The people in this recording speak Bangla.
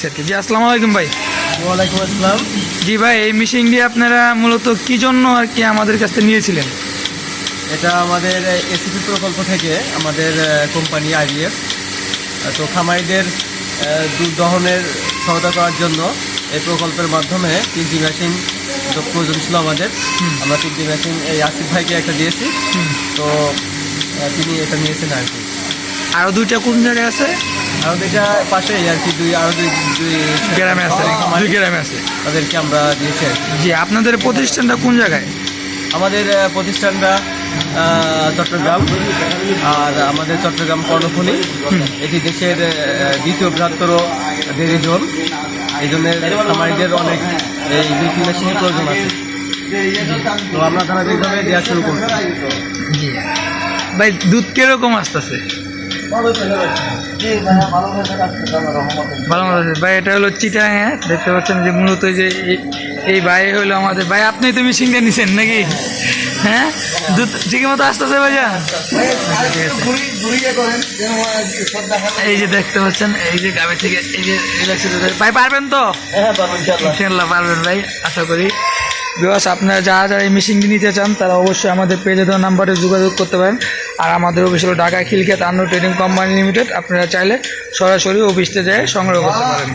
জি আসসালামু আলাইকুম ভাই। ওয়ালাইকুম আসসালাম। জি ভাই এই মেশিনটি আপনারা মূলত কি জন্য আর কি আমাদের কাছ থেকে নিয়েছিলেন? এটা আমাদের এসিপি প্রকল্প থেকে আমাদের কোম্পানি আইডিএফ। তো খামারিদের দুধ দহনের সহায়তা করার জন্য এই প্রকল্পের মাধ্যমে তিনটি মেশিন প্রয়োজন ছিল আমাদের। আমরা তিনটি মেশিন এই আসিফ ভাইকে একটা দিয়েছি। তো তিনি এটা নিয়েছেন আর কি। আরও দুইটা কোন জায়গায় আছে? আর এটা আর কি দুই আরও দুই দুই গ্রামে আছে খামারি, দুই গ্রামে আছে। তাদেরকে আমরা দিয়েছি। জি আপনাদের প্রতিষ্ঠানটা কোন জায়গায়? আমাদের প্রতিষ্ঠানটা চট্টগ্রাম। আর আমাদের চট্টগ্রাম কর্ণফুলি। এটি দেশের দ্বিতীয় বৃহত্তর ডেরি জোন এই জন্য খামারিদের অনেক এই মেশিনের প্রয়োজন আছে। তো আমরা ধারাবাহিকভাবে দেওয়া শুরু করছি ভাই দুধ কীরকম আসতেছে? ভালো মতো। ভাই, এটা হলো চিটা হ্যাঁ? দেখতে পাচ্ছেন যে মূলত যে এই- ভাই হলো আমাদের ভাই, আপনি তো মেশিনটা নিছেন নাকি? হ্যাঁ? দুধ ঠিক মতো আসতেছে ভাইয়া? এই যে দেখতে পাচ্ছেন, এই যে গাবে থেকে এই যে ভাই, পারবেন তো? ইনশাল্লাহ পারবেন ভাই, আশা করি। বিকজ আপনারা যারা যারা এই মেশিনটি নিতে চান, তারা অবশ্যই আমাদের পেজে দেওয়া নাম্বারে যোগাযোগ করতে পারেন। আর আমাদের অফিস হলো ঢাকা খিলক্ষেত আন্ন ট্রেডিং কোম্পানি লিমিটেড আপনারা চাইলে সরাসরি অফিসতে যেয়ে সংগ্রহ করতে পারেন।